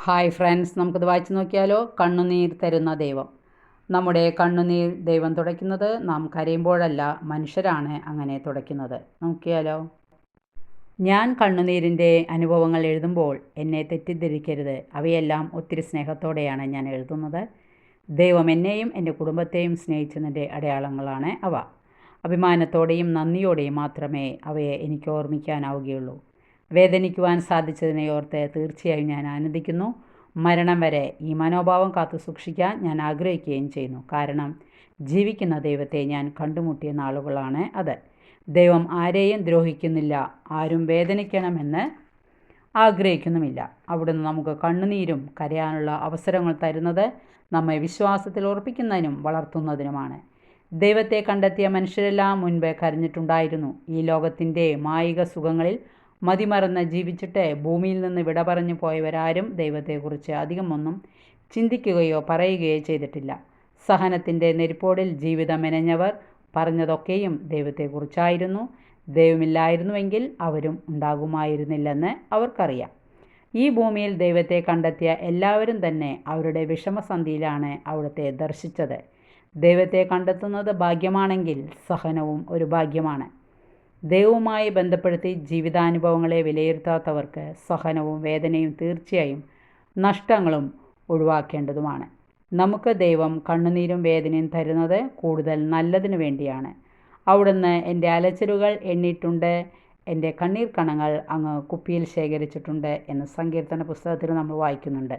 Hi friends നമുക്കിത് വായിച്ചു നോക്കിയാലോ? കണ്ണുനീർ തരുന്ന ദൈവം. നമ്മുടെ കണ്ണുനീർ ദൈവം തുടയ്ക്കുന്നത് നാം കരയുമ്പോഴല്ല മനുഷ്യരാണ് അങ്ങനെ തുടയ്ക്കുന്നത്. നോക്കിയാലോ? ഞാൻ കണ്ണുനീരിന്റെ അനുഭവങ്ങൾ എഴുതുമ്പോൾ എന്നെ തെറ്റിദ്ധരിക്കരുത്. അവയെല്ലാം ഒത്തിരി സ്നേഹത്തോടെയാണ് ഞാൻ എഴുതുന്നത്. ദൈവം എന്നെയും എന്റെ കുടുംബത്തെയും സ്നേഹിച്ചതിന്റെ അടയാളങ്ങളാണ് അവ. അഭിമാനത്തോടെയും നന്ദിയോടെയും മാത്രമേ അവയെ എനിക്ക് ഓർമ്മിക്കാനാവുകയുള്ളൂ. വേദനിക്കുവാൻ സാധിച്ചതിനെ ഓർത്ത് തീർച്ചയായും ഞാൻ ആനന്ദിക്കുന്നു. മരണം വരെ ഈ മനോഭാവം കാത്തു സൂക്ഷിക്കാൻ ഞാൻ ആഗ്രഹിക്കുകയും ചെയ്യുന്നു. കാരണം ജീവിക്കുന്ന ദൈവത്തെ ഞാൻ കണ്ടുമുട്ടിയ നാളുകളാണ് അത്. ദൈവം ആരെയും ദ്രോഹിക്കുന്നില്ല. ആരും വേദനിക്കണമെന്ന് ആഗ്രഹിക്കുന്നുമില്ല. അവിടുന്ന് നമുക്ക് കണ്ണുനീരും കരയാനുള്ള അവസരങ്ങൾ തരുന്നത് നമ്മെ വിശ്വാസത്തിൽ ഉറപ്പിക്കുന്നതിനും വളർത്തുന്നതിനുമാണ്. ദൈവത്തെ കണ്ടെത്തിയ മനുഷ്യരെല്ലാം മുൻപേ കരഞ്ഞിട്ടുണ്ടായിരുന്നു. ഈ ലോകത്തിന്റെ മായിക സുഖങ്ങളിൽ മതിമറന്ന് ജീവിച്ചിട്ട് ഭൂമിയിൽ നിന്ന് വിട പറഞ്ഞു പോയവരാരും ദൈവത്തെക്കുറിച്ച് അധികമൊന്നും ചിന്തിക്കുകയോ പറയുകയോ ചെയ്തിട്ടില്ല. സഹനത്തിന്റെ നെരിപ്പോടിൽ ജീവിതം മെനഞ്ഞവർ പറഞ്ഞതൊക്കെയും ദൈവത്തെക്കുറിച്ചായിരുന്നു. ദൈവമില്ലായിരുന്നുവെങ്കിൽ അവരും ഉണ്ടാകുമായിരുന്നില്ലെന്ന് അവർക്കറിയാം. ഈ ഭൂമിയിൽ ദൈവത്തെ കണ്ടെത്തിയ എല്ലാവരും തന്നെ അവരുടെ വിഷമസന്ധിയിലാണ് അവിടുത്തെ ദർശിച്ചത്. ദൈവത്തെ കണ്ടെത്തുന്നത് ഭാഗ്യമാണെങ്കിൽ സഹനവും ഒരു ഭാഗ്യമാണ്. ദൈവവുമായി ബന്ധപ്പെടുത്തി ജീവിതാനുഭവങ്ങളെ വിലയിരുത്താത്തവർക്ക് സഹനവും വേദനയും തീർച്ചയായും നഷ്ടങ്ങളും ഒഴിവാക്കേണ്ടതുമാണ്. നമുക്ക് ദൈവം കണ്ണുനീരും വേദനയും തരുന്നത് കൂടുതൽ നല്ലതിനു വേണ്ടിയാണ്. അവിടുന്ന് എന്റെ അലച്ചിലുകൾ എണ്ണിയിട്ടുണ്ട് എന്റെ കണ്ണീർ കണങ്ങൾ അങ്ങ് കുപ്പിയിൽ ശേഖരിച്ചിട്ടുണ്ട് എന്ന് സങ്കീർത്തന പുസ്തകത്തിൽ നമ്മൾ വായിക്കുന്നുണ്ട്.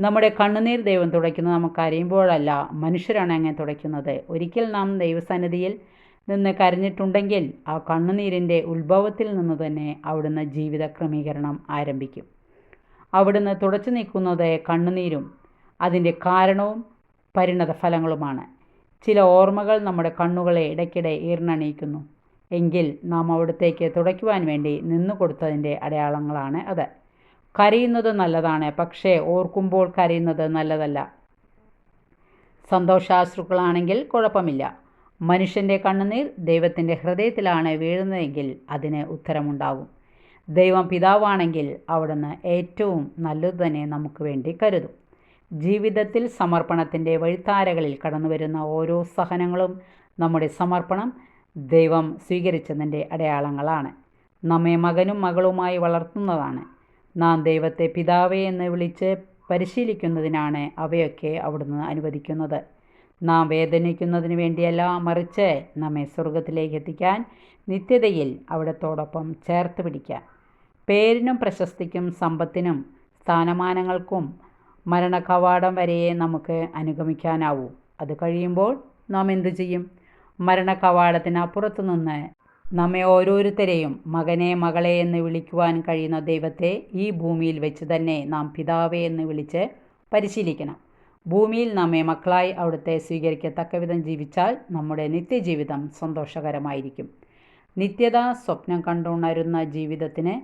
നമ്മുടെ കണ്ണുനീർ ദൈവം തുടയ്ക്കുന്നത് നമുക്ക് അറിയുമ്പോഴല്ല മനുഷ്യരാണ് അങ്ങനെ തുടയ്ക്കുന്നത്. ഒരിക്കൽ നാം ദൈവസന്നിധിയിൽ നിന്ന് കരഞ്ഞിട്ടുണ്ടെങ്കിൽ ആ കണ്ണുനീരിന്റെ ഉത്ഭവത്തിൽ നിന്ന് തന്നെ അവിടുന്ന് ജീവിത ക്രമീകരണം ആരംഭിക്കും. അവിടുന്ന് തുടച്ചു നീക്കുന്നത് കണ്ണുനീരും അതിന്റെ കാരണവും പരിണത ഫലങ്ങളുമാണ് ചില ഓർമ്മകൾ നമ്മുടെ കണ്ണുകളെ ഇടയ്ക്കിടെ ഈർണണിയിക്കുന്നു എങ്കിൽ നാം അവിടത്തേക്ക് തുടയ്ക്കുവാൻ വേണ്ടി നിന്നു കൊടുത്തതിന്റെ അടയാളങ്ങളാണ് അത്. കരയുന്നത് നല്ലതാണ് പക്ഷേ ഓർക്കുമ്പോൾ കരയുന്നത് നല്ലതല്ല. സന്തോഷാശ്രുക്കളാണെങ്കിൽ കുഴപ്പമില്ല. മനുഷ്യന്റെ കണ്ണുനീർ ദൈവത്തിന്റെ ഹൃദയത്തിലാണ് വീഴുന്നതെങ്കിൽ അതിന് ഉത്തരമുണ്ടാകും. ദൈവം പിതാവാണെങ്കിൽ അവിടുന്ന് ഏറ്റവും നല്ലത് തന്നെ നമുക്ക് വേണ്ടി കരുതും. ജീവിതത്തിൽ സമർപ്പണത്തിന്റെ വഴിത്താരകളിൽ കടന്നു വരുന്ന ഓരോ സഹനങ്ങളും നമ്മുടെ സമർപ്പണം ദൈവം സ്വീകരിച്ചതിന്റെ അടയാളങ്ങളാണ്. നമ്മെ മകനും മകളുമായി വളർത്തുന്നതാണ്. നാം ദൈവത്തെ പിതാവേ എന്ന് വിളിച്ച് പരിശീലിക്കുന്നതിനാണ് അവയൊക്കെ അവിടുന്ന് അനുവദിക്കുന്നത്. നാം വേദനിക്കുന്നതിന് വേണ്ടിയല്ല മറിച്ച് നമ്മെ സ്വർഗത്തിലേക്ക് എത്തിക്കാൻ നിത്യതയിൽ അവിടത്തോടൊപ്പം ചേർത്ത് പിടിക്കാൻ പേരിനും പ്രശസ്തിക്കും സമ്പത്തിനും സ്ഥാനമാനങ്ങൾക്കും മരണകവാടം വരെയേ നമുക്ക് അനുഗമിക്കാനാവൂ. അത് കഴിയുമ്പോൾ നാം എന്തു ചെയ്യും? മരണകവാടത്തിനപ്പുറത്തു നിന്ന് നമ്മെ ഓരോരുത്തരെയും മകനെ മകളെ എന്ന് വിളിക്കുവാൻ കഴിയുന്ന ദൈവത്തെ ഈ ഭൂമിയിൽ വെച്ച് തന്നെ നാം പിതാവേ എന്ന് വിളിച്ച് പരിശീലിക്കണം. ഭൂമിയിൽ നമ്മെ മക്കളായി അവിടുത്തെ സ്വീകരിക്കത്തക്ക വിധം ജീവിച്ചാൽ നമ്മുടെ നിത്യജീവിതം സന്തോഷകരമായിരിക്കും. നിത്യത സ്വപ്നം കണ്ടുണരുന്ന ജീവിതത്തിന്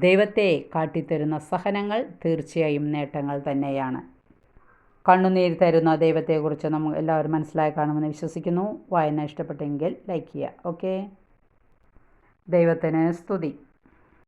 ദൈവത്തെ കാട്ടിത്തരുന്ന സഹനങ്ങൾ തീർച്ചയായും നേട്ടങ്ങൾ തന്നെയാണ്. കണ്ണുനീർ തരുന്ന ദൈവത്തെക്കുറിച്ച് നമ്മൾ എല്ലാവരും മനസ്സിലായി കാണുമെന്ന് വിശ്വസിക്കുന്നു. വായന ഇഷ്ടപ്പെട്ടെങ്കിൽ ലൈക്ക് ചെയ്യുക. ഓക്കെ? ദൈവത്തിന് സ്തുതി.